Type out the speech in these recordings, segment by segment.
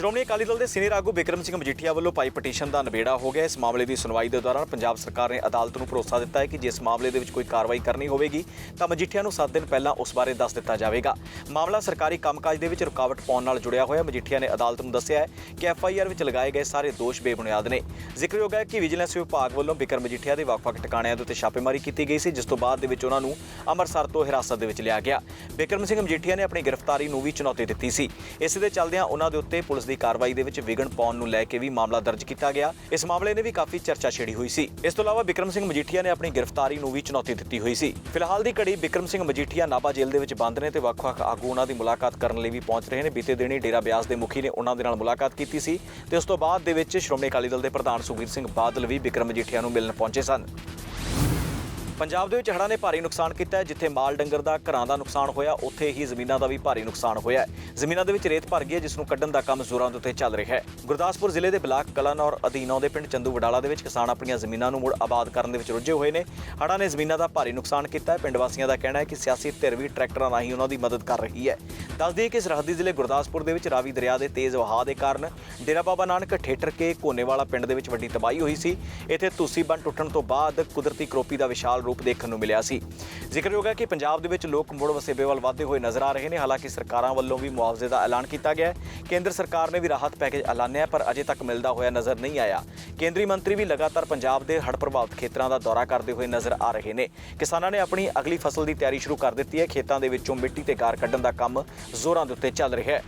ਸ਼੍ਰੋਮਣੀ ਅਕਾਲੀ ਦਲ ਦੇ ਸੀਨੀਅਰ ਆਗੂ ਬਿਕਰਮ ਸਿੰਘ ਮਜੀਠੀਆ ਵੱਲੋਂ ਪਾਈ ਪਟੀਸ਼ਨ ਦਾ ਨਿਬੇੜਾ ਹੋ ਗਿਆ। ਇਸ ਮਾਮਲੇ ਦੀ ਸੁਣਵਾਈ ਦੇ ਦੌਰਾਨ ਪੰਜਾਬ ਸਰਕਾਰ ਨੇ ਅਦਾਲਤ ਨੂੰ ਭਰੋਸਾ ਦਿੱਤਾ ਹੈ ਕਿ ਜਿਸ ਮਾਮਲੇ ਦੇ ਵਿੱਚ ਕੋਈ ਕਾਰਵਾਈ ਕਰਨੀ ਹੋਵੇਗੀ, ਤਾਂ ਮਜੀਠੀਆ ਨੂੰ 7 ਦਿਨ ਪਹਿਲਾਂ ਉਸ ਬਾਰੇ ਦੱਸ ਦਿੱਤਾ ਜਾਵੇਗਾ। ਮਾਮਲਾ ਸਰਕਾਰੀ ਕੰਮਕਾਜ ਦੇ ਵਿੱਚ ਰੁਕਾਵਟ ਪਾਉਣ ਨਾਲ ਜੁੜਿਆ ਹੋਇਆ ਮਜੀਠੀਆ ਨੇ ਅਦਾਲਤ ਨੂੰ ਦੱਸਿਆ ਹੈ ਕਿ ਐਫ ਆਈ ਆਰ ਵਿੱਚ ਲਗਾਏ ਗਏ ਸਾਰੇ ਦੋਸ਼ ਬੇਬੁਨਿਆਦ ਨੇ। ਜ਼ਿਕਰਯੋਗ ਹੈ ਕਿ ਵਿਜੀਲੈਂਸ ਵਿਭਾਗ ਵੱਲੋਂ ਬਿਕਰਮ ਮਜੀਠੀਆ ਦੇ ਵੱਖ-ਵੱਖ ਟਿਕਾਣਿਆਂ ਦੇ ਉੱਤੇ ਛਾਪੇਮਾਰੀ ਕੀਤੀ ਗਈ ਸੀ, ਜਿਸ ਤੋਂ ਬਾਅਦ ਦੇ ਵਿੱਚ ਉਹਨਾਂ ਨੂੰ ਅੰਮ੍ਰਿਤਸਰ ਤੋਂ ਹਿਰਾਸਤ ਦੇ ਵਿੱਚ ਲਿਆ ਗਿਆ। ਬਿਕਰਮ ਸਿੰਘ ਮਜੀਠੀਆ ਨੇ ਆਪਣੀ ਗ੍ਰਿਫਤਾਰੀ ਨੂੰ ਵੀ ਚੁਣੌਤੀ ਦਿੱਤੀ ਸੀ। ਇਸ ਦੇ ਚੱਲਦਿਆਂ ਉਹਨਾਂ ਦੇ ਉੱਤੇ ਪੁਲਿਸ ਦੀ ਕਾਰਵਾਈ ਦੇ ਵਿੱਚ ਵਿਘਨ ਪਾਉਣ ਨੂੰ ਲੈ ਕੇ ਵੀ ਮਾਮਲਾ ਦਰਜ ਕੀਤਾ ਗਿਆ। ਇਸ ਮਾਮਲੇ ਨੇ ਵੀ ਕਾਫੀ ਚਰਚਾ ਛੇੜੀ ਹੋਈ ਸੀ। ਇਸ ਤੋਂ ਇਲਾਵਾ ਬਿਕਰਮ ਸਿੰਘ ਮਜੀਠੀਆ ਨੇ ਆਪਣੀ ਗ੍ਰਿਫਤਾਰੀ ਨੂੰ ਵੀ ਚੁਣੌਤੀ ਦਿੱਤੀ ਹੋਈ ਸੀ। ਫਿਲਹਾਲ ਦੀ ਘੜੀ ਬਿਕਰਮ ਸਿੰਘ ਮਜੀਠੀਆ ਨਾਭਾ ਜੇਲ੍ਹ ਦੇ ਵਿੱਚ ਬੰਦ ਨੇ ਤੇ ਵੱਖ-ਵੱਖ ਆਗੂ ਉਹਨਾਂ ਦੀ ਮੁਲਾਕਾਤ ਕਰਨ ਲਈ ਵੀ ਪਹੁੰਚ ਰਹੇ ਨੇ। ਬੀਤੇ ਦਿਨੀ ਡੇਰਾ ਬਿਆਸ ਦੇ ਮੁਖੀ ਨੇ ਉਹਨਾਂ ਦੇ ਨਾਲ ਮੁਲਾਕਾਤ ਕੀਤੀ ਸੀ ਤੇ ਉਸ ਤੋਂ ਬਾਅਦ ਦੇ ਵਿੱਚ ਸ਼੍ਰੋਮਣੀ ਅਕਾਲੀ ਦਲ ਦੇ ਪ੍ਰਧਾਨ ਸੁਖਬੀਰ ਸਿੰਘ ਬਾਦਲ ਵੀ ਬਿਕਰਮ ਮਜੀਠੀਆ ਨੂੰ ਮਿਲਣ ਪਹੁੰਚੇ ਸਨ। ਪੰਜਾਬ ਦੇ ਵਿੱਚ ਹੜ੍ਹਾਂ ਨੇ ਭਾਰੀ ਨੁਕਸਾਨ ਕੀਤਾ ਹੈ, ਜਿੱਥੇ ਮਾਲ ਡੰਗਰ ਦਾ ਘਰਾਂ ਦਾ ਨੁਕਸਾਨ ਹੋਇਆ, ਉੱਥੇ ਹੀ ਜ਼ਮੀਨਾਂ ਦਾ ਵੀ ਭਾਰੀ ਨੁਕਸਾਨ ਹੋਇਆ ਹੈ। ਜ਼ਮੀਨਾਂ ਦੇ ਵਿੱਚ ਰੇਤ ਭਰ ਗਈ ਹੈ, ਜਿਸ ਨੂੰ ਕੱਢਣ ਦਾ ਕੰਮ ਜ਼ੋਰਾਂ ਦੇ ਉੱਤੇ ਚੱਲ ਰਿਹਾ ਹੈ। ਗੁਰਦਾਸਪੁਰ ਜ਼ਿਲ੍ਹੇ ਦੇ ਬਲਾਕ ਕਲਾਨੌਰ ਅਧੀਨ ਦੇ ਪਿੰਡ ਚੰਦੂ ਵਡਾਲਾ ਦੇ ਵਿੱਚ ਕਿਸਾਨ ਆਪਣੀਆਂ ਜ਼ਮੀਨਾਂ ਨੂੰ ਮੁੜ ਆਬਾਦ ਕਰਨ ਦੇ ਵਿੱਚ ਰੁੱਝੇ ਹੋਏ ਨੇ। ਹੜ੍ਹਾਂ ਨੇ ਜ਼ਮੀਨਾਂ ਦਾ ਭਾਰੀ ਨੁਕਸਾਨ ਕੀਤਾ ਹੈ। ਪਿੰਡ ਵਾਸੀਆਂ ਦਾ ਕਹਿਣਾ ਹੈ ਕਿ ਸਿਆਸੀ ਧਿਰ ਵੀ ਟਰੈਕਟਰਾਂ ਰਾਹੀਂ ਉਹਨਾਂ ਦੀ ਮਦਦ ਕਰ ਰਹੀ ਹੈ। ਦੱਸ ਦਈਏ ਕਿ ਸਰਹੱਦੀ ਜ਼ਿਲ੍ਹੇ ਗੁਰਦਾਸਪੁਰ ਦੇ ਵਿੱਚ ਰਾਵੀ ਦਰਿਆ ਦੇ ਤੇਜ਼ ਵਹਾਅ ਦੇ ਕਾਰਨ ਡੇਰਾ ਬਾਬਾ ਨਾਨਕ ਠੇਟਰ ਕੇ ਕੋਨੇਵਾਲਾ ਪਿੰਡ ਦੇ ਵਿੱਚ ਵੱਡੀ ਤਬਾਹੀ ਹੋਈ ਸੀ। ਇੱਥੇ ਤੁਸੀਂ ਬੰਨ ਟੁੱਟਣ ਤੋਂ ਬਾਅਦ ਕੁਦਰਤੀ ਕਰੋਪੀ ਦਾ ਵਿਸ਼ਾਲ ਰੂਪ ਦੇਖਣ ਨੂੰ ਮਿਲਿਆ ਸੀ। ਜ਼ਿਕਰਯੋਗ ਹੈ ਕਿ ਪੰਜਾਬ ਦੇ ਵਿੱਚ ਲੋਕ ਮੁੜ ਵਸੇਬੇ ਵੱਲ ਵਧਦੇ ਹੋਏ ਨਜ਼ਰ ਆ ਰਹੇ ਨੇ। ਹਾਲਾਂਕਿ ਸਰਕਾਰਾਂ ਵੱਲੋਂ ਵੀ ਮੁਆਵਜ਼ੇ ਦਾ ਐਲਾਨ ਕੀਤਾ ਗਿਆ ਹੈ। ਕੇਂਦਰ ਸਰਕਾਰ ਨੇ ਵੀ ਰਾਹਤ ਪੈਕੇਜ ਐਲਾਨਿਆ ਪਰ ਅਜੇ ਤੱਕ ਮਿਲਦਾ ਹੋਇਆ ਨਜ਼ਰ ਨਹੀਂ ਆਇਆ। ਕੇਂਦਰੀ ਮੰਤਰੀ ਵੀ ਲਗਾਤਾਰ ਪੰਜਾਬ ਦੇ ਹੜ੍ਹ ਪ੍ਰਭਾਵਿਤ ਖੇਤਰਾਂ ਦਾ ਦੌਰਾ ਕਰਦੇ ਹੋਏ ਨਜ਼ਰ ਆ ਰਹੇ ਨੇ। ਕਿਸਾਨਾਂ ਨੇ ਆਪਣੀ ਅਗਲੀ ਫਸਲ ਦੀ ਤਿਆਰੀ ਸ਼ੁਰੂ ਕਰ ਦਿੱਤੀ ਹੈ। ਖੇਤਾਂ ਦੇ ਵਿੱਚੋਂ ਮਿੱਟੀ ਤੇ ਗਾਰ ਕੱਢਣ ਦਾ ਕੰਮ ਜ਼ੋਰਾਂ ਦੇ ਉੱਤੇ ਚੱਲ ਰਿਹਾ ਹੈ।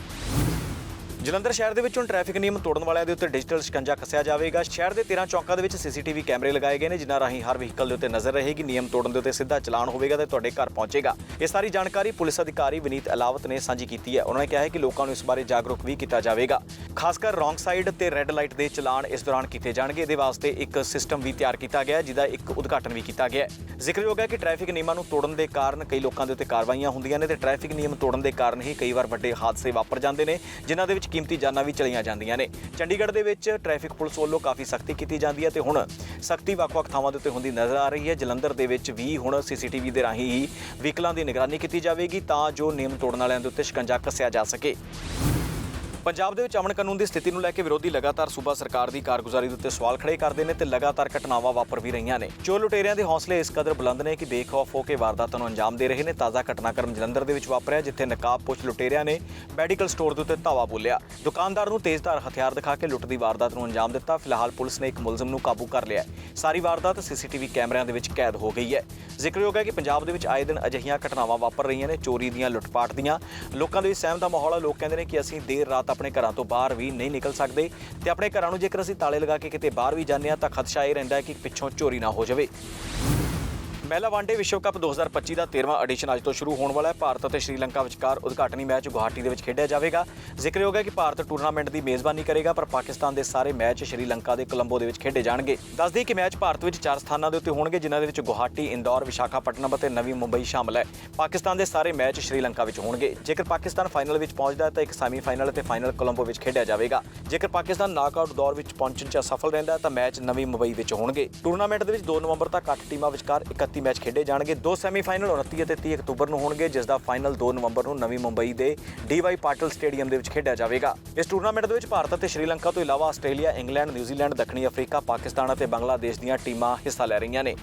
ਜਲੰਧਰ ਸ਼ਹਿਰ ਦੇ ਵਿੱਚ ਹੁਣ ਟ੍ਰੈਫਿਕ ਨਿਯਮ ਤੋੜਨ ਵਾਲਿਆਂ ਦੇ ਉੱਤੇ ਡਿਜੀਟਲ ਸ਼ਿਕੰਜਾ ਕੱਸਿਆ ਜਾਵੇਗਾ। ਸ਼ਹਿਰ ਦੇ 13 ਚੌਕਾਂ ਦੇ ਵਿੱਚ ਸੀਸੀਟੀਵੀ ਕੈਮਰੇ ਲਗਾਏ ਗਏ ਨੇ, ਜਿਨ੍ਹਾਂ ਰਾਹੀਂ ਹਰ ਵਹੀਕਲ ਦੇ ਉੱਤੇ ਨਜ਼ਰ ਰਹੇਗੀ। ਨਿਯਮ ਤੋੜਨ ਦੇ ਉੱਤੇ ਸਿੱਧਾ ਚਲਾਨ ਹੋਵੇਗਾ ਤੇ ਤੁਹਾਡੇ ਘਰ ਪਹੁੰਚੇਗਾ। ਇਹ ਸਾਰੀ ਜਾਣਕਾਰੀ ਪੁਲਿਸ ਅਧਿਕਾਰੀ ਵਿਨੀਤ ਅਲਾਵਤ ਨੇ ਸਾਂਝੀ ਕੀਤੀ ਹੈ। ਉਹਨਾਂ ਨੇ ਕਿਹਾ ਹੈ ਕਿ ਲੋਕਾਂ ਨੂੰ ਇਸ ਬਾਰੇ ਜਾਗਰੂਕ ਵੀ ਕੀਤਾ ਜਾਵੇਗਾ। ਖਾਸ ਕਰ ਰੋਂਗ ਸਾਈਡ ਤੇ ਰੈੱਡ ਲਾਈਟ ਦੇ ਚਲਾਨ ਇਸ ਦੌਰਾਨ ਕੀਤੇ ਜਾਣਗੇ। ਇਹਦੇ ਵਾਸਤੇ ਇੱਕ ਸਿਸਟਮ ਵੀ ਤਿਆਰ ਕੀਤਾ ਗਿਆ ਜਿਹਦਾ ਇੱਕ ਉਦਘਾਟਨ ਵੀ ਕੀਤਾ ਗਿਆ ਹੈ। ਜ਼ਿਕਰਯੋਗ ਹੈ ਕਿ ਟ੍ਰੈਫਿਕ ਨਿਯਮਾਂ ਨੂੰ ਤੋੜਨ ਦੇ ਕਾਰਨ ਕਈ ਲੋਕਾਂ ਦੇ ਉੱਤੇ ਕਾਰਵਾਈਆਂ ਹੁੰਦੀਆਂ ਨੇ ਤੇ ਟ੍ਰੈਫਿਕ ਨਿਯਮ ਤੋੜਨ ਦੇ ਕਾਰਨ ਹੀ ਕਈ ਵਾਰ ਵੱਡੇ ਹਾਦਸੇ ਵਾਪਰ ਜਾਂਦੇ ਨੇ, ਜਿਨ੍ਹਾਂ ਦੇ ਵਿੱਚ ਕੀਮਤੀ ਜਾਨਾਂ ਵੀ ਚਲੀਆਂ ਜਾਂਦੀਆਂ ਨੇ। ਚੰਡੀਗੜ੍ਹ ਦੇ ਵਿੱਚ ਟ੍ਰੈਫਿਕ ਪੁਲਿਸ ਵੱਲੋਂ ਕਾਫੀ ਸਖਤੀ ਕੀਤੀ ਜਾਂਦੀ ਹੈ ਤੇ ਹੁਣ ਸਖਤੀ ਵੱਖ-ਵੱਖ ਥਾਵਾਂ ਦੇ ਉੱਤੇ ਹੁੰਦੀ ਨਜ਼ਰ ਆ ਰਹੀ ਹੈ। ਜਲੰਧਰ ਦੇ ਵਿੱਚ ਵੀ ਹੁਣ ਸੀਸੀਟੀਵੀ ਦੇ ਰਾਹੀਂ ਹੀ ਵਹੀਕਲਾਂ ਦੀ ਨਿਗਰਾਨੀ ਕੀਤੀ ਜਾਵੇਗੀ ਤਾਂ ਜੋ ਨਿਯਮ ਤੋੜਨ ਵਾਲਿਆਂ ਦੇ ਉੱਤੇ ਸ਼ਿਕੰਜਾ ਕੱਸਿਆ ਜਾ ਸਕੇ। ਪੰਜਾਬ ਦੇ ਵਿੱਚ ਅਮਨ ਕਾਨੂੰਨ ਦੀ ਸਥਿਤੀ ਨੂੰ ਲੈ ਕੇ ਵਿਰੋਧੀ ਲਗਾਤਾਰ ਸੂਬਾ ਸਰਕਾਰ ਦੀ ਕਾਰਗੁਜ਼ਾਰੀ ਦੇ ਉੱਤੇ ਸਵਾਲ ਖੜੇ ਕਰਦੇ ਨੇ ਤੇ ਲਗਾਤਾਰ ਘਟਨਾਵਾਂ ਵਾਪਰ ਵੀ ਰਹੀਆਂ ਨੇ। ਚੋਰ ਲੁਟੇਰਿਆਂ ਦੇ ਹੌਸਲੇ ਇਸ ਕਦਰ ਬੁਲੰਦ ਨੇ ਕਿ ਬੇਖੌਫ ਹੋ ਕੇ ਵਾਰਦਾਤਾਂ ਨੂੰ ਅੰਜਾਮ ਦੇ ਰਹੇ ਨੇ। ਤਾਜ਼ਾ ਘਟਨਾਕ੍ਰਮ ਜਲੰਧਰ ਦੇ ਵਿੱਚ ਵਾਪਰਿਆ, ਜਿੱਥੇ ਨਕਾਬਪੋਸ਼ ਲੁਟੇਰਿਆਂ ਨੇ ਮੈਡੀਕਲ ਸਟੋਰ ਦੇ ਉੱਤੇ ਧਾਵਾ ਬੋਲਿਆ। ਦੁਕਾਨਦਾਰ ਨੂੰ ਤੇਜ਼ਧਾਰ ਹਥਿਆਰ ਦਿਖਾ ਕੇ ਲੁੱਟ ਦੀ ਵਾਰਦਾਤ ਨੂੰ ਅੰਜਾਮ ਦਿੱਤਾ। ਫਿਲਹਾਲ ਪੁਲਿਸ ਨੇ ਇੱਕ ਮੁਲਜ਼ਮ ਨੂੰ ਕਾਬੂ ਕਰ ਲਿਆ ਸਾਰੀ ਵਾਰਦਾਤ ਸੀਸੀਟੀਵੀ ਕੈਮਰਿਆਂ ਦੇ ਵਿੱਚ ਕੈਦ ਹੋ ਗਈ ਹੈ। ਜ਼ਿਕਰਯੋਗ ਹੈ ਕਿ ਪੰਜਾਬ ਦੇ ਵਿੱਚ ਆਏ ਦਿਨ ਅਜਿਹੀਆਂ ਘਟਨਾਵਾਂ ਵਾਪਰ ਰਹੀਆਂ ਨੇ। ਚੋਰੀ ਦੀਆਂ, ਲੁੱਟਪਾਟ ਦੀਆਂ। ਲੋਕਾਂ ਦੇ ਵਿੱਚ ਸਹਿਮ ਦਾ ਮਾਹੌਲ ਹੈ ਲੋਕ ਕਹਿੰਦੇ ਨੇ ਕਿ ਅਸੀਂ ਦੇਰ ਰਾਤ ਆਪਣੇ ਘਰਾਂ ਤੋਂ ਬਾਹਰ ਵੀ ਨਹੀਂ ਨਿਕਲ ਸਕਦੇ ਤੇ ਆਪਣੇ ਘਰਾਂ ਨੂੰ ਜੇਕਰ ਅਸੀਂ ਤਾਲੇ ਲਗਾ ਕੇ ਕਿਤੇ ਬਾਹਰ ਵੀ ਜਾਂਦੇ ਹਾਂ ਤਾਂ ਖਦਸ਼ਾ ਇਹ ਰਹਿੰਦਾ ਹੈ ਕਿ ਪਿੱਛੋਂ ਚੋਰੀ ਨਾ ਹੋ ਜਾਵੇ। ਮਹਿਲਾ ਵਾਂਡੇ ਵਿਸ਼ਵ ਕੱਪ 2025 ਦਾ 13ਵਾਂ ਐਡੀਸ਼ਨ ਅੱਜ ਤੋਂ ਸ਼ੁਰੂ ਹੋਣ ਵਾਲਾ ਹੈ। ਭਾਰਤ ਅਤੇ ਸ਼੍ਰੀਲੰਕਾ ਵਿਚਕਾਰ ਉਦਘਾਟਨੀ ਮੈਚ ਗੁਹਾਟੀ ਦੇ ਵਿੱਚ ਖੇਡਿਆ ਜਾਵੇਗਾ। ਜ਼ਿਕਰਯੋਗ ਹੈ ਕਿ ਭਾਰਤ ਟੂਰਨਾਮੈਂਟ ਦੀ ਮੇਜ਼ਬਾਨੀ ਕਰੇਗਾ, ਪਰ ਪਾਕਿਸਤਾਨ ਦੇ ਸਾਰੇ ਮੈਚ ਸ਼੍ਰੀਲੰਕਾ ਦੇ ਕੋਲੰਬੋ ਦੇ ਵਿੱਚ ਖੇਡੇ ਜਾਣਗੇ। ਦੱਸਦੀ ਕਿ ਮੈਚ ਭਾਰਤ ਵਿੱਚ ਚਾਰ ਸਥਾਨਾਂ ਦੇ ਉੱਤੇ ਹੋਣਗੇ, ਜਿਨ੍ਹਾਂ ਦੇ ਵਿੱਚ ਗੁਹਾਟੀ, ਇੰਦੌਰ, ਵਿਸ਼ਾਖਾਪਟਨਮ ਅਤੇ ਨਵੀਂ ਮੁੰਬਈ ਸ਼ਾਮਲ ਹੈ। ਪਾਕਿਸਤਾਨ ਦੇ ਸਾਰੇ ਮੈਚ ਸ਼੍ਰੀਲੰਕਾ ਵਿੱਚ ਹੋਣਗੇ। ਜੇਕਰ ਪਾਕਿਸਤਾਨ ਫਾਈਨਲ ਵਿੱਚ ਪਹੁੰਚਦਾ ਹੈ, ਤਾਂ ਇੱਕ ਸੈਮੀਫਾਈਨਲ ਅਤੇ ਫਾਈਨਲ ਕੋਲੰਬੋ ਵਿੱਚ ਖੇਡਿਆ ਜਾਵੇਗਾ। ਜੇਕਰ ਪਾਕਿਸਤਾਨ ਨਾਕਆਊਟ ਦੌਰ ਵਿੱਚ ਪਹੁੰਚਣ 'ਚ ਸਫਲ ਰਹਿੰਦਾ ਹੈ, ਤਾਂ ਮੈਚ ਨਵੀਂ ਮੁੰਬਈ ਵਿੱਚ ਹੋਣਗੇ। ਟੂਰਨਾਮੈਂਟ ਦੇ ਵਿੱਚ 2 ਨਵੰਬਰ ਤੱਕ 8 ਟੀਮਾਂ ਵਿਚਕਾਰ 31 ਮੈਚ ਖੇਡੇ ਜਾਣਗੇ। ਦੋ ਸੈਮੀਫਾਈਨਲ 29 ਅਤੇ 30 ਅਕਤੂਬਰ ਨੂੰ ਹੋਣਗੇ, ਜਿਸ ਦਾ ਫਾਈਨਲ 2 ਨਵੰਬਰ ਨੂੰ ਨਵੀਂ ਮੁੰਬਈ ਦੇ ਡੀਵਾਈ ਪਾਟਲ ਸਟੇਡੀਅਮ ਦੇ ਵਿੱਚ ਖੇਡਿਆ ਜਾਵੇਗਾ। ਇਸ ਟੂਰਨਾਮੈਂਟ ਦੇ ਵਿੱਚ ਭਾਰਤ ਅਤੇ ਸ਼੍ਰੀਲੰਕਾ ਤੋਂ ਇਲਾਵਾ ਆਸਟ੍ਰੇਲੀਆ, ਇੰਗਲੈਂਡ, ਨਿਊਜ਼ੀਲੈਂਡ, ਦੱਖਣੀ ਅਫਰੀਕਾ, ਪਾਕਿਸਤਾਨ ਅਤੇ ਬੰਗਲਾਦੇਸ਼ ਦੀਆਂ ਟੀਮਾਂ ਹਿੱਸਾ ਲੈ ਰਹੀਆਂ ਨੇ।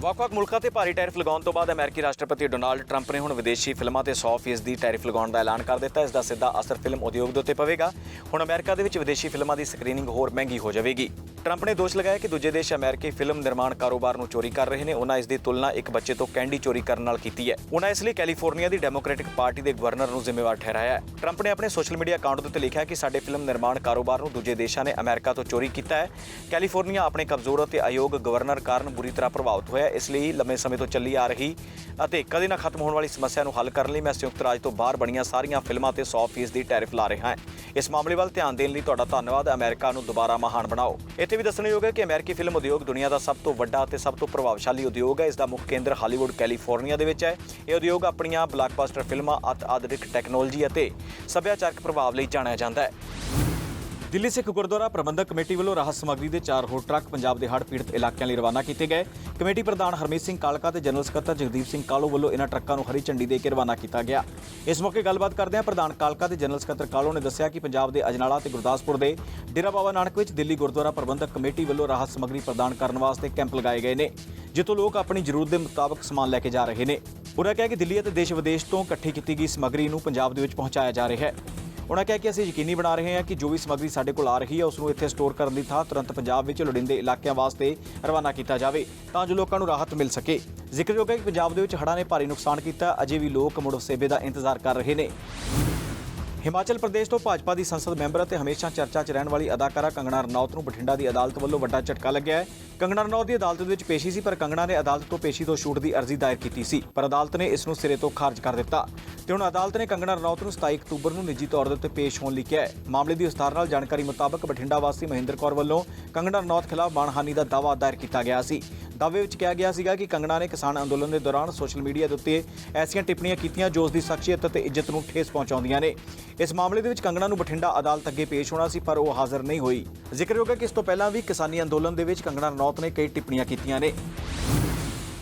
ਵੱਖ-ਵੱਖ ਮੁਲਕਾਂ ਤੇ ਭਾਰੀ ਟੈਰਿਫ ਲਗਾਉਣ ਤੋਂ ਬਾਅਦ ਅਮਰੀਕੀ ਰਾਸ਼ਟਰਪਤੀ ਡੋਨਾਲਡ ਟਰੰਪ ਨੇ ਹੁਣ ਵਿਦੇਸ਼ੀ ਫਿਲਮਾਂ ਤੇ 100% ਦੀ ਟੈਰਿਫ ਲਗਾਉਣ ਦਾ ਐਲਾਨ ਕਰ ਦਿੱਤਾ। ਇਸ ਦਾ ਸਿੱਧਾ ਅਸਰ ਫਿਲਮ ਉਦਯੋਗ ਦੇ ਉੱਤੇ ਪਵੇਗਾ। ਹੁਣ ਅਮਰੀਕਾ ਦੇ ਵਿੱਚ ਵਿਦੇਸ਼ੀ ਫਿਲਮਾਂ ਦੀ ਸਕਰੀਨਿੰਗ ਹੋਰ ਮਹਿੰਗੀ ਹੋ ਜਾਵੇਗੀ। ਟਰੰਪ ਨੇ ਦੋਸ਼ ਲਗਾਇਆ ਕਿ ਦੂਜੇ ਦੇਸ਼ ਅਮਰੀਕੀ ਫਿਲਮ ਨਿਰਮਾਣ ਕਾਰੋਬਾਰ ਨੂੰ ਚੋਰੀ ਕਰ ਰਹੇ ਨੇ। ਉਹਨਾਂ ਇਸ ਦੀ ਤੁਲਨਾ ਇੱਕ ਬੱਚੇ ਤੋਂ ਕੈਂਡੀ ਚੋਰੀ ਕਰਨ ਨਾਲ ਕੀਤੀ ਹੈ। ਉਹਨਾਂ ਇਸ ਲਈ ਕੈਲੀਫੋਰਨੀਆ ਦੀ ਡੈਮੋਕ੍ਰੈਟਿਕ ਪਾਰਟੀ ਦੇ ਗਵਰਨਰ ਨੂੰ ਜ਼ਿੰਮੇਵਾਰ ਠਹਿਰਾਇਆ ਹੈ। ਟਰੰਪ ਨੇ ਆਪਣੇ ਸੋਸ਼ਲ ਮੀਡੀਆ ਅਕਾਊਂਟ ਦੇ ਉੱਤੇ ਲਿਖਿਆ ਕਿ ਸਾਡੇ ਫਿਲਮ ਨਿਰਮਾਣ ਕਾਰੋਬਾਰ ਨੂੰ ਦੂਜੇ ਦੇਸ਼ਾਂ ਨੇ ਅਮਰੀਕਾ ਤੋਂ ਚੋਰੀ ਕੀਤਾ ਹੈ। ਕੈਲੀਫੋਰਨੀਆ ਆਪਣੇ ਕਮਜ਼ੋਰ ਅਤੇ ਅਯੋਗ ਗਵਰਨਰ ਕਾਰਨ ਬੁਰੀ ਤਰ੍ਹਾਂ ਪ੍ਰਭਾਵਿਤ ਹੋਇਆ ਇਸ ਲਈ ਲੰਮੇ ਸਮੇਂ ਤੋਂ ਚੱਲੀ ਆ ਰਹੀ ਅਤੇ ਕਦੇ ਨਾ ਖਤਮ ਹੋਣ ਵਾਲੀ ਸਮੱਸਿਆ ਨੂੰ ਹੱਲ ਕਰਨ ਲਈ ਮੈਂ ਸੰਯੁਕਤ ਰਾਜ ਤੋਂ ਬਾਹਰ ਬਣੀਆਂ ਸਾਰੀਆਂ ਫਿਲਮਾਂ ਤੇ 100% ਦੀ ਟੈਰਿਫ ਲਾ ਰਿਹਾ ਹਾਂ। ਇਸ ਮਾਮਲੇ ਵੱਲ ਧਿਆਨ ਦੇਣ ਲਈ ਤੁਹਾਡਾ ਧੰਨਵਾਦ। ਅਮਰੀਕਾ ਨੂੰ ਦੁਬਾਰਾ ਮਹਾਨ ਬਣਾਓ। ਇੱਥੇ ਵੀ ਦੱਸਣਯੋਗ ਹੈ ਕਿ ਅਮਰੀਕੀ ਫਿਲਮ ਉਦਯੋਗ ਦੁਨੀਆ ਦਾ ਸਭ ਤੋਂ ਵੱਡਾ ਅਤੇ ਸਭ ਤੋਂ ਪ੍ਰਭਾਵਸ਼ਾਲੀ ਉਦਯੋਗ ਹੈ। ਇਸ ਦਾ ਮੁੱਖ ਕੇਂਦਰ ਹਾਲੀਵੁੱਡ, ਕੈਲੀਫੋਰਨੀਆ ਦੇ ਵਿੱਚ ਹੈ। ਇਹ ਉਦਯੋਗ ਆਪਣੀਆਂ ਬਲਾਕਬਸਟਰ ਫਿਲਮਾਂ ਅਤ ਆਧੁਨਿਕ ਟੈਕਨੋਲੋਜੀ ਅਤੇ ਸੱਭਿਆਚਾਰਕ ਪ੍ਰਭਾਵ ਲਈ ਜਾਣਿਆ ਜਾਂਦਾ ਹੈ। ਦਿੱਲੀ ਸਿੱਖ ਗੁਰਦੁਆਰਾ ਪ੍ਰਬੰਧਕ ਕਮੇਟੀ ਵੱਲੋਂ ਰਾਹਤ ਸਮੱਗਰੀ ਦੇ ਚਾਰ ਹੋਰ ਟਰੱਕ ਪੰਜਾਬ ਦੇ ਹੜ੍ਹ ਪੀੜਤ ਇਲਾਕਿਆਂ ਲਈ ਰਵਾਨਾ ਕੀਤੇ ਗਏ। ਕਮੇਟੀ ਪ੍ਰਧਾਨ ਹਰਮੀਤ ਸਿੰਘ ਕਾਲਕਾ ਤੇ ਜਨਰਲ ਸਕੱਤਰ ਜਗਦੀਪ ਸਿੰਘ ਕਾਲੋ ਵੱਲੋਂ ਇਹਨਾਂ ਟਰੱਕਾਂ ਨੂੰ ਹਰੀ ਝੰਡੀ ਦੇ ਕੇ ਰਵਾਨਾ ਕੀਤਾ ਗਿਆ। ਇਸ ਮੌਕੇ ਗੱਲਬਾਤ ਕਰਦਿਆਂ ਪ੍ਰਧਾਨ ਕਾਲਕਾ ਤੇ ਜਨਰਲ ਸਕੱਤਰ ਕਾਲੋ ਨੇ ਦੱਸਿਆ ਕਿ ਪੰਜਾਬ ਦੇ ਅਜਨਾਲਾ ਤੇ ਗੁਰਦਾਸਪੁਰ ਦੇ ਡੇਰਾ ਬਾਬਾ ਨਾਨਕ ਵਿੱਚ ਦਿੱਲੀ ਗੁਰਦੁਆਰਾ ਪ੍ਰਬੰਧਕ ਕਮੇਟੀ ਵੱਲੋਂ ਰਾਹਤ ਸਮੱਗਰੀ ਪ੍ਰਦਾਨ ਕਰਨ ਵਾਸਤੇ ਕੈਂਪ ਲਗਾਏ ਗਏ ਨੇ, ਜਿੱਥੋਂ ਲੋਕ ਆਪਣੀ ਜ਼ਰੂਰਤ ਦੇ ਮੁਤਾਬਕ ਸਮਾਨ ਲੈ ਕੇ ਜਾ ਰਹੇ ਨੇ। ਉਹਨਾਂ ਕਿਹਾ ਕਿ ਦਿੱਲੀ ਅਤੇ ਦੇਸ਼ ਵਿਦੇਸ਼ ਤੋਂ ਇਕੱਠੀ ਕੀਤੀ ਗਈ ਸਮੱਗਰੀ ਨੂੰ ਪੰਜਾਬ ਦੇ ਵਿੱਚ ਪਹੁੰਚਾਇਆ ਜਾ ਰਿਹਾ ਹੈ। ਉਹਨਾਂ ਕਿਹਾ ਕਿ ਅਸੀਂ ਯਕੀਨੀ ਬਣਾ ਰਹੇ ਹਾਂ ਕਿ ਜੋ ਵੀ ਸਮੱਗਰੀ ਸਾਡੇ ਕੋਲ ਆ ਰਹੀ ਹੈ ਉਸ ਨੂੰ ਇੱਥੇ ਸਟੋਰ ਕਰਨ ਦੀ ਥਾਂ ਤੁਰੰਤ ਪੰਜਾਬ ਵਿੱਚ ਲੋੜੀਂਦੇ ਇਲਾਕਿਆਂ ਵਾਸਤੇ ਰਵਾਨਾ ਕੀਤਾ ਜਾਵੇ, ਤਾਂ ਜੋ ਲੋਕਾਂ ਨੂੰ ਰਾਹਤ ਮਿਲ ਸਕੇ। ਜ਼ਿਕਰਯੋਗ ਹੈ ਕਿ ਪੰਜਾਬ ਦੇ ਵਿੱਚ ਹੜ੍ਹਾਂ ਨੇ ਭਾਰੀ ਨੁਕਸਾਨ ਕੀਤਾ, ਅਜੇ ਵੀ ਲੋਕ ਮੁੜ ਸੇਬੇ ਦਾ ਇੰਤਜ਼ਾਰ ਕਰ ਰਹੇ ਨੇ। ਹਿਮਾਚਲ ਪ੍ਰਦੇਸ਼ ਤੋਂ ਭਾਜਪਾ ਦੀ ਸੰਸਦ ਮੈਂਬਰ ਅਤੇ ਹਮੇਸ਼ਾ ਚਰਚਾ 'ਚ ਰਹਿਣ ਵਾਲੀ ਅਦਾਕਾਰਾ ਕੰਗਣਾ ਰਣੌਤ ਨੂੰ ਬਠਿੰਡਾ ਦੀ ਅਦਾਲਤ ਵੱਲੋਂ ਵੱਡਾ ਝਟਕਾ ਲੱਗਿਆ ਹੈ। ਕੰਗਣਾ ਰਣੌਤ ਦੀ ਅਦਾਲਤ ਦੇ ਵਿੱਚ ਪੇਸ਼ੀ ਸੀ, ਪਰ ਕੰਗਣਾ ਨੇ ਅਦਾਲਤ ਤੋਂ ਪੇਸ਼ੀ ਤੋਂ ਛੂਟ ਦੀ ਅਰਜ਼ੀ ਦਾਇਰ ਕੀਤੀ ਸੀ, ਪਰ ਅਦਾਲਤ ਨੇ ਇਸ ਨੂੰ ਸਿਰੇ ਤੋਂ ਖਾਰਜ ਕਰ ਦਿੱਤਾ। ਤੇ ਹੁਣ ਅਦਾਲਤ ਨੇ ਕੰਗਣਾ ਰਣੌਤ ਨੂੰ 27 ਅਕਤੂਬਰ ਨੂੰ ਨਿੱਜੀ ਤੌਰ ਦੇ ਉੱਤੇ ਪੇਸ਼ ਹੋਣ ਲਈ ਕਿਹਾ ਹੈ। ਮਾਮਲੇ ਦੀ ਵਿਸਥਾਰ ਨਾਲ ਜਾਣਕਾਰੀ ਮੁਤਾਬਕ ਬਠਿੰਡਾ ਵਾਸੀ ਮਹਿੰਦਰ ਕੌਰ ਵੱਲੋਂ ਕੰਗਣਾ ਰਣੌਤ ਖਿਲਾਫ ਮਾਣਹਾਨੀ ਦਾ ਦਾਅਵਾ ਦਾਇਰ ਕੀਤਾ ਗਿਆ ਸੀ। ਦਾਅਵੇ ਵਿੱਚ ਕਿਹਾ ਗਿਆ ਸੀਗਾ ਕਿ ਕੰਗਣਾ ਨੇ ਕਿਸਾਨ ਅੰਦੋਲਨ ਦੇ ਦੌਰਾਨ ਸੋਸ਼ਲ ਮੀਡੀਆ ਦੇ ਉੱਤੇ ਐਸੀਆਂ ਟਿੱਪਣੀਆਂ ਕੀਤੀਆਂ ਜੋ ਉਸ ਦੀ ਸ਼ਖਸੀਅਤ ਅਤੇ ਇੱਜ਼ਤ ਨੂੰ ਠੇਸ ਪਹੁੰਚਾਉਂਦੀਆਂ ਨੇ। ਇਸ ਮਾਮਲੇ ਦੇ ਵਿੱਚ ਕੰਗਣਾ ਨੂੰ ਬਠਿੰਡਾ ਅਦਾਲਤ ਅੱਗੇ ਪੇਸ਼ ਹੋਣਾ ਸੀ, ਪਰ ਉਹ ਹਾਜ਼ਰ ਨਹੀਂ ਹੋਈ। ਜ਼ਿਕਰਯੋਗ ਹੈ ਕਿ ਇਸ ਤੋਂ ਪਹਿਲਾਂ ਵੀ ਕਿਸਾਨੀ ਅੰਦੋਲਨ ਦੇ ਵਿੱਚ ਕੰਗਣਾ ਰਣੌਤ ਨੇ ਕਈ ਟਿੱਪਣੀਆਂ ਕੀਤੀਆਂ ਨੇ।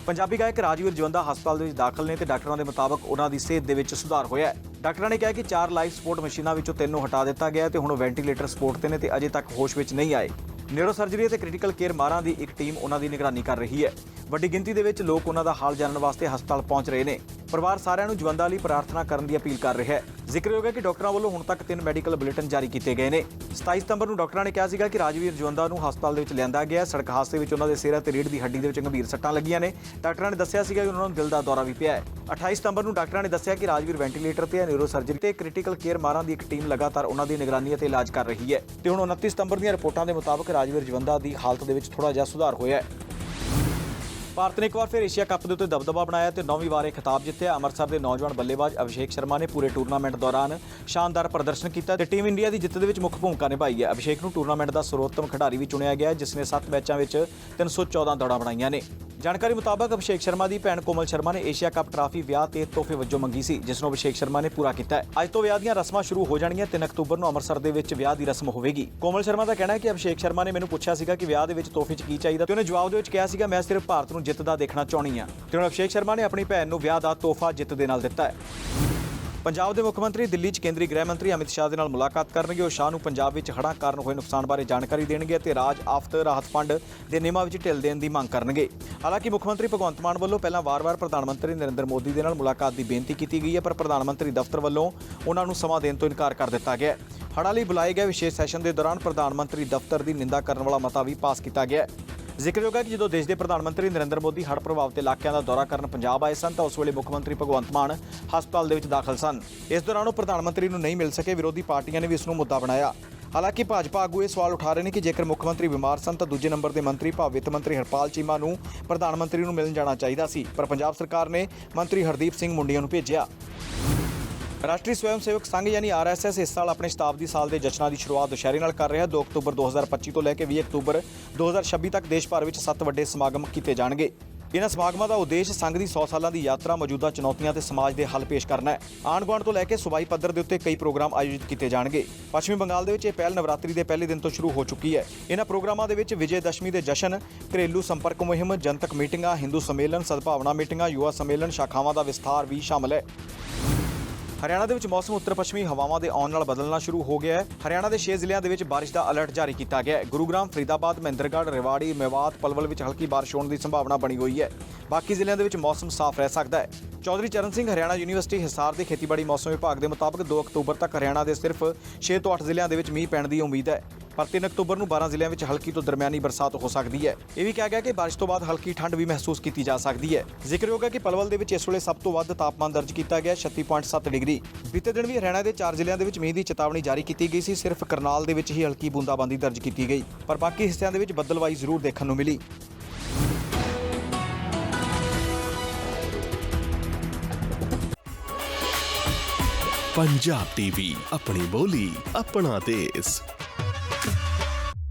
ਪੰਜਾਬੀ ਗਾਇਕ ਰਾਜਵੀਰ ਜਵੰਦਾ ਹਸਪਤਾਲ ਦੇ ਵਿੱਚ ਦਾਖਲ ਨੇ ਤੇ ਡਾਕਟਰਾਂ ਦੇ ਮੁਤਾਬਕ ਉਹਨਾਂ ਦੀ ਸਿਹਤ ਦੇ ਵਿੱਚ ਸੁਧਾਰ ਹੋਇਆ ਹੈ। ਡਾਕਟਰਾਂ ਨੇ ਕਿਹਾ ਕਿ ਚਾਰ ਲਾਈਫ ਸਪੋਰਟ ਮਸ਼ੀਨਾਂ ਵਿੱਚੋਂ ਤਿੰਨ ਨੂੰ ਹਟਾ ਦਿੱਤਾ ਗਿਆ ਹੈ ਤੇ ਹੁਣ ਉਹ ਵੈਂਟੀਲੇਟਰ ਸਪੋਰਟ ਤੇ ਨੇ ਤੇ ਅਜੇ ਤੱਕ ਹੋਸ਼ ਵਿੱਚ ਨਹੀਂ ਆਏ। ਨਿਊਰੋ ਸਰਜਰੀ ਅਤੇ ਕ੍ਰਿਟੀਕਲ ਕੇਅਰ ਮਾਰਾਂ ਦੀ ਇੱਕ ਟੀਮ ਉਹਨਾਂ ਦੀ ਨਿਗਰਾਨੀ ਕਰ ਰਹੀ ਹੈ। ਵੱਡੀ ਗਿਣਤੀ ਦੇ ਵਿੱਚ ਲੋਕ ਉਹਨਾਂ ਦਾ ਹਾਲ ਜਾਣਨ ਵਾਸਤੇ ਹਸਪਤਾਲ ਪਹੁੰਚ ਰਹੇ ਨੇ। ਪਰਿਵਾਰ ਸਾਰਿਆਂ ਨੂੰ ਜਵੰਦਾ ਲਈ ਪ੍ਰਾਰਥਨਾ ਕਰਨ ਦੀ ਅਪੀਲ ਕਰ ਰਿਹਾ ਹੈ। ਜ਼ਿਕਰਯੋਗ ਹੈ ਕਿ ਡਾਕਟਰਾਂ ਵੱਲੋਂ ਹੁਣ ਤੱਕ ਤਿੰਨ ਮੈਡੀਕਲ ਬੁਲੇਟਿਨ ਜਾਰੀ ਕੀਤੇ ਗਏ ਨੇ। 27 ਸਤੰਬਰ ਨੂੰ ਡਾਕਟਰਾਂ ਨੇ ਕਿਹਾ ਸੀਗਾ ਕਿ ਰਾਜਵੀਰ ਜਵੰਦਾ ਨੂੰ ਹਸਪਤਾਲ ਦੇ ਵਿੱਚ ਲਿਆਂਦਾ ਗਿਆ ਸੜਕ ਹਾਦਸੇ ਵਿੱਚ ਉਹਨਾਂ ਦੇ ਸਿਰ ਅਤੇ ਰੀੜ੍ਹ ਦੀ ਹੱਡੀ ਦੇ ਵਿੱਚ ਗੰਭੀਰ ਸੱਟਾਂ ਲੱਗੀਆਂ ਨੇ। ਡਾਕਟਰਾਂ ਨੇ ਦੱਸਿਆ ਸੀਗਾ ਕਿ ਉਹਨਾਂ ਨੂੰ ਦਿਲ ਦਾ ਦੌਰਾ ਵੀ ਪਿਆ ਹੈ। 28 ਸਤੰਬਰ ਨੂੰ ਡਾਕਟਰਾਂ ਨੇ ਦੱਸਿਆ ਕਿ ਰਾਜਵੀਰ ਵੈਂਟੀਲੇਟਰ ਤੇ ਹੈ ਨਿਊਰੋ ਸਰਜਰੀ ਤੇ ਕ੍ਰਿਟੀਕਲ ਕੇਅਰ ਮਾਰਾਂ ਦੀ ਇੱਕ ਟੀਮ ਲਗਾਤਾਰ ਉਹਨਾਂ ਦੀ ਨਿਗਰਾਨੀ ਅਤੇ ਇਲਾਜ ਕਰ ਰਹੀ ਹੈ। ਤੇ ਹੁਣ 29 ਸਤੰਬਰ ਦੀਆਂ ਰਿਪੋਰਟਾਂ ਦੇ ਮੁਤਾਬਕ ਰਾਜਵੀਰ ਜਵੰਦਾ ਦੀ ਹਾਲਤ ਦੇ ਵਿੱਚ ਥੋੜਾ ਜਿਹਾ ਸੁਧਾਰ ਹੋਇਆ ਹੈ। ਭਾਰਤ ਨੇ ਇੱਕ ਵਾਰ ਫਿਰ ਏਸ਼ੀਆ ਕੱਪ ਦੇ ਉੱਤੇ ਦਬਦਬਾ ਬਣਾਇਆ ਤੇ ਨੌਵੀਂ ਵਾਰ ਇਹ ਖਿਤਾਬ ਜਿੱਤਿਆ। ਅੰਮ੍ਰਿਤਸਰ ਦੇ ਨੌਜਵਾਨ ਬੱਲੇਬਾਜ਼ ਅਭਿਸ਼ੇਕ ਸ਼ਰਮਾ ਨੇ ਪੂਰੇ ਟੂਰਨਾਮੈਂਟ ਦੌਰਾਨ ਸ਼ਾਨਦਾਰ ਪ੍ਰਦਰਸ਼ਨ ਕੀਤਾ ਤੇ ਟੀਮ ਇੰਡੀਆ ਦੀ ਜਿੱਤ ਦੇ ਵਿੱਚ ਮੁੱਖ ਭੂਮਿਕਾ ਨਿਭਾਈ ਹੈ। ਅਭਿਸ਼ੇਕ ਨੂੰ ਟੂਰਨਾਮੈਂਟ ਦਾ ਸਰਵੋਤਮ ਖਿਡਾਰੀ ਵੀ ਚੁਣਿਆ ਗਿਆ ਹੈ, ਜਿਸ ਨੇ 7 ਮੈਚਾਂ ਵਿੱਚ 314 ਦੌੜਾਂ ਬਣਾਈਆਂ ਨੇ। ਜਾਣਕਾਰੀ ਮੁਤਾਬਕ ਅਭਿਸ਼ੇਕ ਸ਼ਰਮਾ ਦੀ ਭੈਣ ਕੋਮਲ ਸ਼ਰਮਾ ਨੇ ਏਸ਼ੀਆ ਕੱਪ ਟਰਾਫੀ ਵਿਆਹ ਤੇ ਤੋਹਫੇ ਵਜੋਂ ਮੰਗੀ ਸੀ ਜਿਸ ਨੂੰ ਅਭਿਸ਼ੇਕ ਸ਼ਰਮਾ ਨੇ ਪੂਰਾ ਕੀਤਾ ਹੈ। ਅੱਜ ਤੋਂ ਵਿਆਹ ਦੀਆਂ ਰਸਮਾਂ ਸ਼ੁਰੂ ਹੋ ਜਾਣਗੀਆਂ 3 ਅਕਤੂਬਰ ਨੂੰ ਅੰਮ੍ਰਿਤਸਰ ਦੇ ਵਿੱਚ ਵਿਆਹ ਦੀ ਰਸਮ ਹੋਵੇਗੀ। ਕੋਮਲ ਸ਼ਰਮਾ ਦਾ ਕਹਿਣਾ ਹੈ ਕਿ ਅਭਿਸ਼ੇਕ ਸ਼ਰਮਾ ਨੇ ਮੈਨੂੰ ਪੁੱਛਿਆ ਸੀਗਾ ਕਿ ਵਿਆਹ ਦੇ ਵਿੱਚ ਤੋਹਫੇ 'ਚ ਕੀ ਚਾਹੀਦਾ ਤੇ ਉਹਨੇ ਜਵਾਬ ਦੇ ਵਿੱਚ ਕਿਹਾ ਸੀਗਾ ਮੈਂ ਸਿਰਫ ਭਾਰਤ ਨੂੰ ਜਿੱਤਦਾ ਦੇਖਣਾ ਚਾਹੁੰਦੀ ਹਾਂ। ਤੇ ਹੁਣ ਅਭਿਸ਼ੇਕ ਸ਼ਰਮਾ ਨੇ ਆਪਣੀ ਭੈਣ ਨੂੰ ਵਿਆਹ ਦਾ ਤੋਹਫਾ ਜਿੱਤ ਦੇ ਨਾਲ ਦਿੱਤਾ ਹੈ। ਪੰਜਾਬ ਦੇ ਮੁੱਖ ਮੰਤਰੀ, ਦਿੱਲੀ 'ਚ ਕੇਂਦਰੀ ਗ੍ਰਹਿ ਮੰਤਰੀ ਅਮਿਤ ਸ਼ਾਹ ਦੇ ਨਾਲ ਮੁਲਾਕਾਤ ਕਰਨਗੇ। ਉਹ ਸ਼ਾਹ ਨੂੰ ਪੰਜਾਬ ਵਿੱਚ ਹੜ੍ਹਾਂ ਕਾਰਨ ਹੋਏ ਨੁਕਸਾਨ ਬਾਰੇ ਜਾਣਕਾਰੀ ਦੇਣਗੇ ਅਤੇ ਰਾਜ ਆਫਤ ਰਾਹਤ ਫੰਡ ਦੇ ਨਿਯਮਾਂ ਵਿੱਚ ਢਿੱਲ ਦੇਣ ਦੀ ਮੰਗ ਕਰਨਗੇ। ਹਾਲਾਂਕਿ ਮੁੱਖ ਮੰਤਰੀ ਭਗਵੰਤ ਮਾਨ ਵੱਲੋਂ ਪਹਿਲਾਂ ਵਾਰ-ਵਾਰ ਪ੍ਰਧਾਨ ਮੰਤਰੀ ਨਰਿੰਦਰ ਮੋਦੀ ਦੇ ਨਾਲ ਮੁਲਾਕਾਤ ਦੀ ਬੇਨਤੀ ਕੀਤੀ ਗਈ ਹੈ, ਪਰ ਪ੍ਰਧਾਨ ਮੰਤਰੀ ਦਫ਼ਤਰ ਵੱਲੋਂ ਉਹਨਾਂ ਨੂੰ ਸਮਾਂ ਦੇਣ ਤੋਂ ਇਨਕਾਰ ਕਰ ਦਿੱਤਾ ਗਿਆ ਹੈ। ਹੜ੍ਹਾਂ ਲਈ ਬੁਲਾਏ ਗਏ ਵਿਸ਼ੇਸ਼ ਸੈਸ਼ਨ ਦੇ ਦੌਰਾਨ ਪ੍ਰਧਾਨ ਮੰਤਰੀ ਦਫ਼ਤਰ ਦੀ ਨਿੰਦਾ ਕਰਨ ਵਾਲਾ ਮਤਾ ਵੀ ਪਾਸ ਕੀਤਾ ਗਿਆ ਹੈ। ਜ਼ਿਕਰਯੋਗ ਹੈ ਕਿ ਜਦੋਂ ਦੇਸ਼ ਦੇ ਪ੍ਰਧਾਨ ਮੰਤਰੀ ਨਰਿੰਦਰ ਮੋਦੀ ਹੜ੍ਹ ਪ੍ਰਭਾਵਿਤ ਇਲਾਕਿਆਂ ਦਾ ਦੌਰਾ ਕਰਨ ਪੰਜਾਬ ਆਏ ਸਨ, ਤਾਂ ਉਸ ਵੇਲੇ ਮੁੱਖ ਮੰਤਰੀ ਭਗਵੰਤ ਮਾਨ ਹਸਪਤਾਲ ਦੇ ਵਿੱਚ ਦਾਖਲ ਸਨ। ਇਸ ਦੌਰਾਨ ਉਹ ਪ੍ਰਧਾਨ ਮੰਤਰੀ ਨੂੰ ਨਹੀਂ ਮਿਲ ਸਕੇ, ਵਿਰੋਧੀ ਪਾਰਟੀਆਂ ਨੇ ਵੀ ਇਸ ਨੂੰ ਮੁੱਦਾ ਬਣਾਇਆ। ਹਾਲਾਂਕਿ ਭਾਜਪਾ ਆਗੂ ਇਹ ਸਵਾਲ ਉਠਾ ਰਹੇ ਨੇ ਕਿ ਜੇਕਰ ਮੁੱਖ ਮੰਤਰੀ ਬਿਮਾਰ ਸਨ, ਤਾਂ ਦੂਜੇ ਨੰਬਰ ਦੇ ਮੰਤਰੀ ਭਾਵ ਵਿੱਤ ਮੰਤਰੀ ਹਰਪਾਲ ਚੀਮਾ ਨੂੰ ਪ੍ਰਧਾਨ ਮੰਤਰੀ ਨੂੰ ਮਿਲਣ ਜਾਣਾ ਚਾਹੀਦਾ ਸੀ। ਪਰ ਪੰਜਾਬ ਸਰਕਾਰ ਨੇ ਮੰਤਰੀ ਹਰਦੀਪ ਸਿੰਘ ਮੁੰਡੀਆਂ ਨੂੰ ਭੇਜਿਆ। ਰਾਸ਼ਟਰੀ ਸਵੈਮ ਸੇਵਕ ਸੰਘ ਯਾਨੀ ਆਰਐਸਐਸ ਇਸ ਸਾਲ ਆਪਣੇ ਸ਼ਤਾਬਦੀ ਸਾਲ ਦੇ ਜਸ਼ਨਾਂ ਦੀ ਸ਼ੁਰੂਆਤ ਦੁਸ਼ਹਿਰੇ ਨਾਲ ਕਰ ਰਿਹਾ। 2 ਅਕਤੂਬਰ 2025 ਤੋਂ ਲੈ ਕੇ 20 ਅਕਤੂਬਰ 2026 ਤੱਕ ਦੇਸ਼ ਭਰ ਵਿੱਚ 7 ਵੱਡੇ ਸਮਾਗਮ ਕੀਤੇ ਜਾਣਗੇ। ਇਹਨਾਂ ਸਮਾਗਮਾਂ ਦਾ ਉਦੇਸ਼ ਸੰਘ ਦੀ 100 ਸਾਲਾਂ ਦੀ ਯਾਤਰਾ, ਮੌਜੂਦਾ ਚੁਣੌਤੀਆਂ ਤੇ ਸਮਾਜ ਦੇ ਹੱਲ ਪੇਸ਼ ਕਰਨਾ ਹੈ। ਆਂਢ ਗੁਆਂਢ ਤੋਂ ਲੈ ਕੇ ਸੂਬਾਈ ਪੱਧਰ ਦੇ ਉੱਤੇ ਕਈ ਪ੍ਰੋਗਰਾਮ ਆਯੋਜਿਤ ਕੀਤੇ ਜਾਣਗੇ। ਪੱਛਮੀ ਬੰਗਾਲ ਦੇ ਵਿੱਚ ਇਹ ਪਹਿਲ ਨਵਰਾਤਰੀ ਦੇ ਪਹਿਲੇ ਦਿਨ ਤੋਂ ਸ਼ੁਰੂ ਹੋ ਚੁੱਕੀ ਹੈ। ਇਹਨਾਂ ਪ੍ਰੋਗਰਾਮਾਂ ਦੇ ਵਿੱਚ ਵਿਜੇ ਦਸ਼ਮੀ ਦੇ ਜਸ਼ਨ, ਘਰੇਲੂ ਸੰਪਰਕ ਮੁਹਿੰਮ, ਜਨਤਕ ਮੀਟਿੰਗਾਂ, ਹਿੰਦੂ ਸੰਮੇਲਨ, ਸਦਭਾਵਨਾ ਮੀਟਿੰਗਾਂ, ਯੁਵਾ ਸੰਮੇਲਨ, ਸ਼ਾਖਾਵਾਂ ਦਾ ਵਿਸਥਾਰ ਵੀ ਸ਼ਾਮਲ ਹੈ। ਹਰਿਆਣਾ ਦੇ ਵਿੱਚ ਮੌਸਮ ਉੱਤਰ ਪੱਛਮੀ ਹਵਾਵਾਂ ਦੇ ਆਉਣ ਨਾਲ ਬਦਲਣਾ ਸ਼ੁਰੂ ਹੋ ਗਿਆ ਹੈ। ਹਰਿਆਣਾ ਦੇ 6 ਜ਼ਿਲ੍ਹਿਆਂ ਦੇ ਵਿੱਚ ਬਾਰਿਸ਼ ਦਾ ਅਲਰਟ ਜਾਰੀ ਕੀਤਾ ਗਿਆ ਹੈ। ਗੁਰੂਗ੍ਰਾਮ, ਫਰੀਦਾਬਾਦ, ਮਹਿੰਦਰਗੜ੍ਹ, ਰੇਵਾੜੀ, ਮੇਵਾਤ, ਪਲਵਲ ਵਿੱਚ ਹਲਕੀ ਬਾਰਿਸ਼ ਹੋਣ ਦੀ ਸੰਭਾਵਨਾ ਬਣੀ ਹੋਈ ਹੈ। ਬਾਕੀ ਜ਼ਿਲ੍ਹਿਆਂ ਦੇ ਵਿੱਚ ਮੌਸਮ ਸਾਫ਼ ਰਹਿ ਸਕਦਾ ਹੈ। ਚੌਧਰੀ ਚਰਨ ਸਿੰਘ, ਹਰਿਆਣਾ ਯੂਨੀਵਰਸਿਟੀ, ਹਿਸਾਰ ਦੇ ਖੇਤੀਬਾੜੀ ਮੌਸਮ ਵਿਭਾਗ ਦੇ ਮੁਤਾਬਕ 2 ਅਕਤੂਬਰ ਤੱਕ ਹਰਿਆਣਾ ਦੇ ਸਿਰਫ 6 ਤੋਂ 8 ਜ਼ਿਲ੍ਹਿਆਂ ਦੇ ਵਿੱਚ ਮੀਂਹ ਪੈਣ ਦੀ ਉਮੀਦ ਹੈ। ਪਰ 3 ਅਕਤੂਬਰ ਨੂੰ 12 ਜ਼ਿਲ੍ਹਿਆਂ ਵਿੱਚ ਹਲਕੀ ਤੋਂ ਦਰਮਿਆਨੀ ਬਰਸਾਤ ਹੋ ਸਕਦੀ ਹੈ। ਇਹ ਵੀ ਕਿਹਾ ਗਿਆ ਕਿ ਬਾਰਿਸ਼ ਤੋਂ ਬਾਅਦ ਹਲਕੀ ਠੰਡ ਵੀ ਮਹਿਸੂਸ ਕੀਤੀ ਜਾ ਸਕਦੀ ਹੈ। ਜ਼ਿਕਰਯੋਗ ਹੈ ਕਿ ਪਲਵਲ ਦੇ ਵਿੱਚ ਇਸ ਵੇਲੇ ਸਭ ਤੋਂ ਵੱਧ ਤਾਪਮਾਨ ਦਰਜ ਕੀਤਾ ਗਿਆ 36.7 ਡਿਗਰੀ। ਬੀਤੇ ਦਿਨ ਵੀ ਹਰਿਆਣਾ ਦੇ 4 ਜ਼ਿਲ੍ਹਿਆਂ ਦੇ ਵਿੱਚ ਮੀਂਹ ਦੀ ਚੇਤਾਵਨੀ ਜਾਰੀ ਕੀਤੀ ਗਈ ਸੀ, ਸਿਰਫ ਕਰਨਾਲ ਦੇ ਵਿੱਚ ਹੀ ਹਲਕੀ ਬੂੰਦਾਬਾਂਦੀ ਦਰਜ ਕੀਤੀ ਗਈ। ਪਰ ਬਾਕੀ ਹਿੱਸਿਆਂ ਦੇ ਵਿੱਚ ਬੱਦਲਵਾਈ ਜ਼ਰੂਰ ਦੇਖਣ ਨੂੰ ਮਿਲੀ। ਪੰਜਾਬ ਟੀਵੀ, ਆਪਣੀ ਬੋਲੀ, ਆਪਣਾ ਦੇਸ਼।